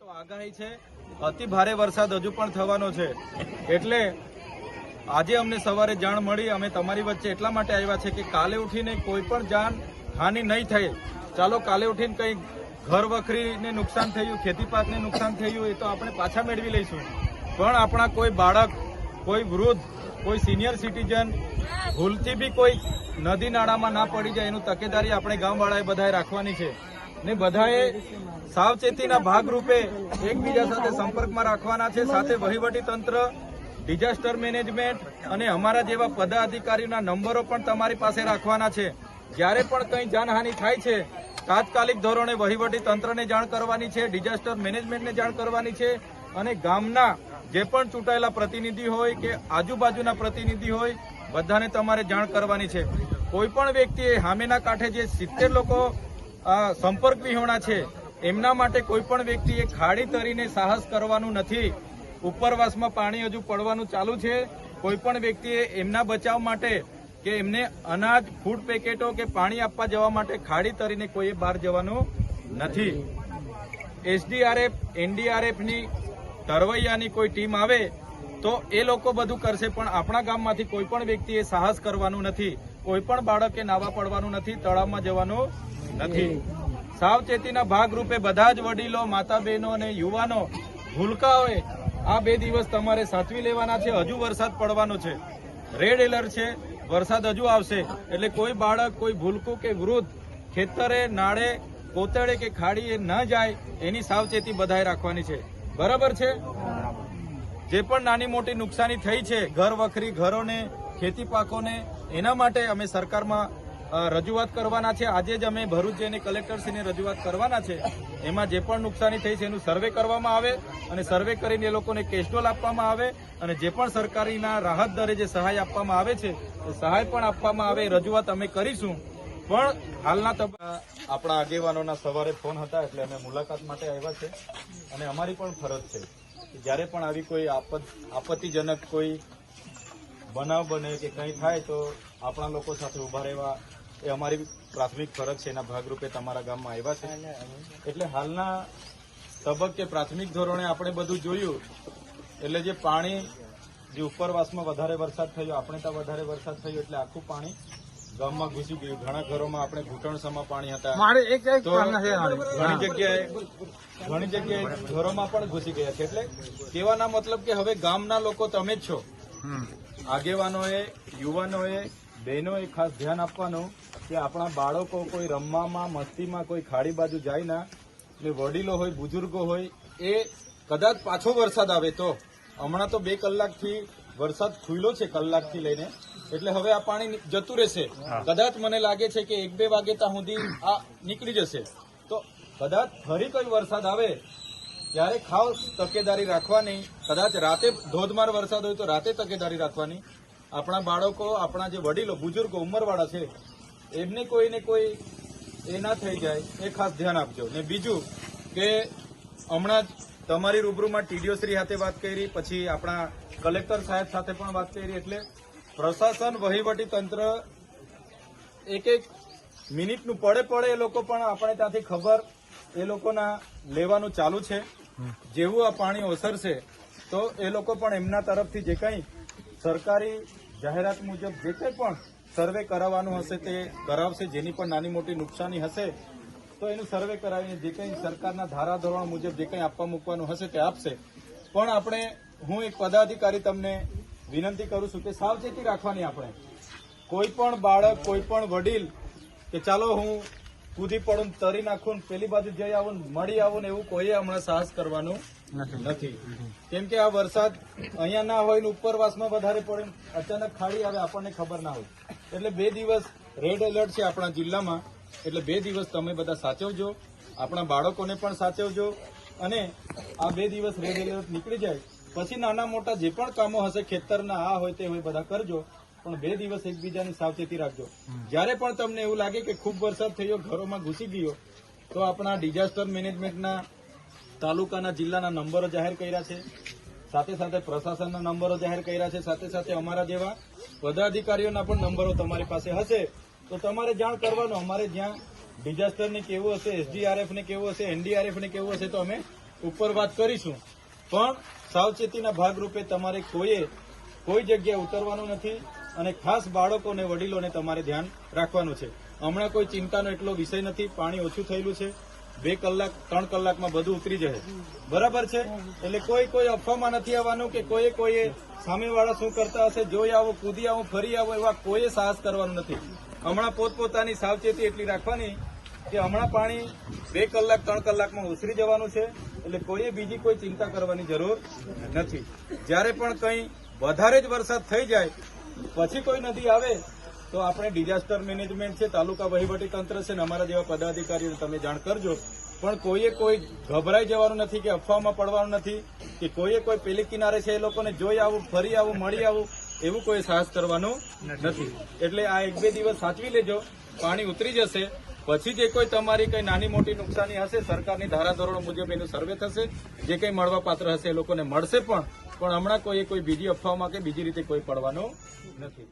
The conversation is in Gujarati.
તો આગાહી છે. અતિ ભારે વરસાદ હજુ પણ થવાનો છે. એટલે આજે અમને સવારે જાણ મળી, અમે તમારી વચ્ચે એટલા માટે આવ્યા છે કે કાલે ઉઠીને કોઈ પણ જાન હાનિ નહીં થાય. ચાલો કાલે ઉઠીને કંઈ ઘર વખરીને નુકસાન થયું ખેતી પાકને નુકસાન થયું, એ તો આપણે પાછા મેળવી લઈશું. પણ આપણા કોઈ બાળક, કોઈ વૃદ્ધ, કોઈ સિનિયર સિટીઝન ભૂલથી બી કોઈ નદી નાળામાં ના પડી જાય, એનું તકેદારી આપણે ગામવાળાએ બધાએ રાખવાની છે. ને બધાએ સાવચેતીના ભાગરૂપે એકબીજા સાથે સંપર્કમાં રાખવાના છે. સાથે વહીવટી તંત્ર ડિઝાસ્ટર મેનેજમેન્ટ અને અમારા જેવા પદાધિકારીઓના નંબરો પણ તમારી પાસે રાખવાના છે. જ્યારે પણ કંઈ જાનહાનિ થાય છે, તાત્કાલિક ધોરણે વહીવટી તંત્રને જાણ કરવાની છે ડિઝાસ્ટર મેનેજમેન્ટને જાણ કરવાની છે અને ગામના જે પણ ચૂંટાયેલા પ્રતિનિધિ હોય કે આજુબાજુના પ્રતિનિધિ હોય, બધાને તમારે જાણ કરવાની છે. કોઈ પણ વ્યક્તિએ હામેના કાંઠે જે સિત્તેર લોકો સંપર્ક વિહોણા છે. એમના માટે કોઈ પણ વ્યક્તિએ ખાડી તરીને સાહસ કરવાનું નથી. ઉપરવાસમાં પાણી હજુ પડવાનું ચાલુ છે. કોઈ પણ વ્યક્તિએ એમના બચાવ માટે કે એમને અનાજ, ફૂડ પેકેટો કે પાણી આપવા જવા માટે ખાડી તરીને કોઈએ બહાર જવાનું નથી. એસડીઆરએફ, એનડીઆરએફની તરવૈયાની કોઈ ટીમ આવે તો એ લોકો બધું કરશે, પણ આપણા ગામમાંથી કોઈ પણ વ્યક્તિએ સાહસ કરવાનું નથી. કોઈ પણ બાળકે નાવા પડવાનું નથી, તળાવમાં જવાનું નથી. સાવચેતીના ભાગરૂપે બધા જ વડીલો માતા બહેનો અને યુવાનો ભૂલકાઓએ આ બે દિવસ તમારે સાચવી લેવાના છે. હજુ વરસાદ પડવાનો છે. રેડ એલર્ટ છે. વરસાદ હજુ આવશે. એટલે કોઈ બાળક, કોઈ ભૂલકું કે વૃદ્ધ ખેતરે, નાળે કોતળે કે ખાડીએ ન જાય, એની સાવચેતી બધાએ રાખવાની છે. બરાબર છે? જે પણ નાની મોટી નુકસાની થઈ છે, ઘર વખરી, ઘરોને ખેતી પાકોને એના માટે અમે સરકારમાં રજૂઆત કરવાના છે. આજે જ અમે ભરૂચ જઈને કલેક્ટરશ્રીને રજૂઆત કરવાના છે. એમાં જે પણ નુકસાની થઈ છે એનું સર્વે કરવામાં આવે અને સર્વે કરીને એ લોકોને કેસ્ટોલ આપવામાં આવે અને જે પણ સરકારીના રાહત દરે જે સહાય આપવામાં આવે છે, એ સહાય પણ આપવામાં આવે. રજૂઆત અમે કરીશું. પણ હાલના આપણા આગેવાનોના સવારે ફોન હતા એટલે અમે મુલાકાત માટે આવ્યા છે. અને અમારી પણ ફરજ છે કે જ્યારે પણ આવી કોઈ આપત આપત્તિજનક કોઈ બનાવ બને કે કંઈ થાય તો આપણા લોકો સાથે ઊભા રહેવા એ અમારી પ્રાથમિક ફરજ છે એના ભાગરૂપે તમારા ગામમાં આવ્યા છે. એટલે હાલના તબક્કે પ્રાથમિક ધોરણે આપણે બધું જોયું એટલે જે પાણી જે ઉપરવાસમાં વધારે વરસાદ થયો આપણે ત્યાં વધારે વરસાદ થયો એટલે આખું પાણી ગામમાં ઘૂસી ગયું. ઘણા ઘરોમાં આપણે ઘૂંટણસમાં પાણી હતા. ઘણી જગ્યાએ ઘણી જગ્યાએ ઘરોમાં પણ ઘૂસી ગયા છે. એટલે કહેવાના મતલબ કે હવે ગામના લોકો તમે જ છો. આગેવાનોએ યુવાનોએ બહેનોએ ખાસ ધ્યાન આપવાનું કે આપણા બાળકો કોઈ રમવામાં મસ્તીમાં કોઈ ખાડી બાજુ જાય ના એટલે વડીલો હોય બુજુર્ગો હોય એ કદાચ પાછો વરસાદ આવે તો. હમણાં તો બે કલાકથી વરસાદ ખુલ્લો છે કલાકથી લઈને. એટલે હવે આ પાણી જતું રહેશે. કદાચ મને લાગે છે કે એક બે વાગે ત્યાં સુધી આ નીકળી જશે. તો કદાચ ફરી કોઈ વરસાદ આવે ત્યારે ખાસ તકેદારી રાખવાની. કદાચ રાતે ધોધમાર વરસાદ હોય તો રાતે તકેદારી રાખવાની. આપણા બાળકો આપણા જે વડીલો બુજુર્ગો ઉંમરવાળા છે એમને કોઈને કોઈ એ ના થઈ જાય એ ખાસ ધ્યાન આપજો. ને બીજું કે હમણાં જ તમારી રૂબરૂમાં ટીડીઓ શ્રી સાથે વાત કરી પછી આપણા કલેક્ટર સાહેબ સાથે પણ વાત કરી એટલે પ્રશાસન વહીવટી તંત્ર એક એક મિનિટનું પડે પડે એ લોકો પણ આપણે ત્યાંથી ખબર એ લોકોના લેવાનું ચાલુ છે. જેવું આ પાણી ઓસરશે તો એ લોકો પણ એમના તરફથી જે કંઈ સરકારી જાહેરાત મુજબ જે કંઈ પણ સર્વે કરાવવાનું હશે તે કરાવશે, જેની પણ નાની મોટી નુકસાની હશે, તો એનું સર્વે કરાવીને જે કંઈ સરકારના ધારાધોરણ મુજબ જે કંઈ આપવા મૂકવાનું હશે તે આપશે. પણ આપણે, હું એક પદાધિકારી તમને વિનંતી કરું છું કે સાવચેતી રાખવાની આપણે. કોઈ પણ બાળક, કોઈ પણ વડીલ કે ચાલો હું કૂદી પડું તરી નાખું પેલી બાજુ જઈ આવું મળી આવું ને એવું કોઈ હમણાં સાહસ કરવાનું નથી. કેમ કે આ વરસાદ અહીંયા ના હોય ને ઉપરવાસમાં વધારે પડે ને અચાનક ખાડી આવે આપણને ખબર ના હોય. એટલે બે દિવસ રેડ એલર્ટ છે આપણા જિલ્લામાં. એટલે બે દિવસ તમે બધા સાચવજો આપણા બાળકોને પણ સાચવજો અને આ બે દિવસ રેડ એલર્ટ નીકળી જાય. પછી નાના મોટા જે પણ કામો હશે ખેતરના આ હોય તે હોય બધા કરજો. પણ બે દિવસ એકબીજાની સાવચેતી રાખજો. જ્યારે પણ તમને એવું લાગે કે ખૂબ વરસાદ થયો, ઘરોમાં ઘૂસી ગયો, તો આપણા ડિઝાસ્ટર મેનેજમેન્ટના તાલુકાના જિલ્લાના નંબરો જાહેર કર્યા છે. સાથે સાથે પ્રશાસનના નંબરો જાહેર કર્યા છે. સાથે સાથે અમારા જેવા પદાધિકારીઓના પણ નંબરો તમારી પાસે હશે. તો તમારે જાણ કરવાનું, અમારે જ્યાં ડિઝાસ્ટરને કેવું હશે, એસડીઆરએફને કેવું હશે, એનડીઆરએફને કેવું હશે તો અમે ઉપર વાત કરીશું. પણ સાવચેતીના ભાગરૂપે તમારે કોઈએ કોઈ જગ્યાએ ઉતરવાનું નથી. અને ખાસ બાળકોને વડીલોને તમારે ધ્યાન રાખવાનું છે. હમણાં કોઈ ચિંતાનો એટલો વિષય નથી, પાણી ઓછું થયેલું છે. બે કલાક, ત્રણ કલાકમાં બધું ઉતરી જશે બરાબર છે? એટલે કોઈ કોઈ અફવામાં નથી આવવાનું કે કોઈએ કોઈએ સામેવાળા શું કરતા હશે, જોઈ આવો, કૂદી આવો, ફરી આવો, એવા કોઈએ સાહસ કરવાનું નથી. હમણાં પોતપોતાની સાવચેતી એટલી રાખવાની કે હમણાં પાણી બે કલાક, ત્રણ કલાકમાં ઉછરી જવાનું છે, એટલે કોઈએ બીજી કોઈ ચિંતા કરવાની જરૂર નથી. જ્યારે પણ કંઈ વધારે જ વરસાદ થઈ જાય પછી કોઈ નદી આવે તો આપણે ડિઝાસ્ટર મેનેજમેન્ટ છે તાલુકા વહીવટી તંત્ર છે ને અમારા જેવા પદાધિકારીઓને તમે જાણ કરજો. પણ કોઈએ કોઈ ગભરાઈ જવાનું નથી કે અફવામાં પડવાનું નથી કે કોઈએ કોઈ પેલી કિનારે છે એ લોકોને જોઈ આવું ફરી આવું મળી આવું એવું કોઈ સાહસ કરવાનું નથી. એટલે આ એક બે દિવસ સાચવી લેજો પાણી ઉતરી જશે પછી જે કોઈ તમારી કઈ નાની મોટી નુકસાની હશે, સરકારની ધારાધોરણો મુજબ એનું સર્વે થશે, જે કંઈ મળવા પાત્ર હશે એ લોકોને મળશે પણ પણ હમણાં કોઈ કોઈ બીજી અફવાઓમાં કે બીજી રીતે કોઈ પડવાનું નથી.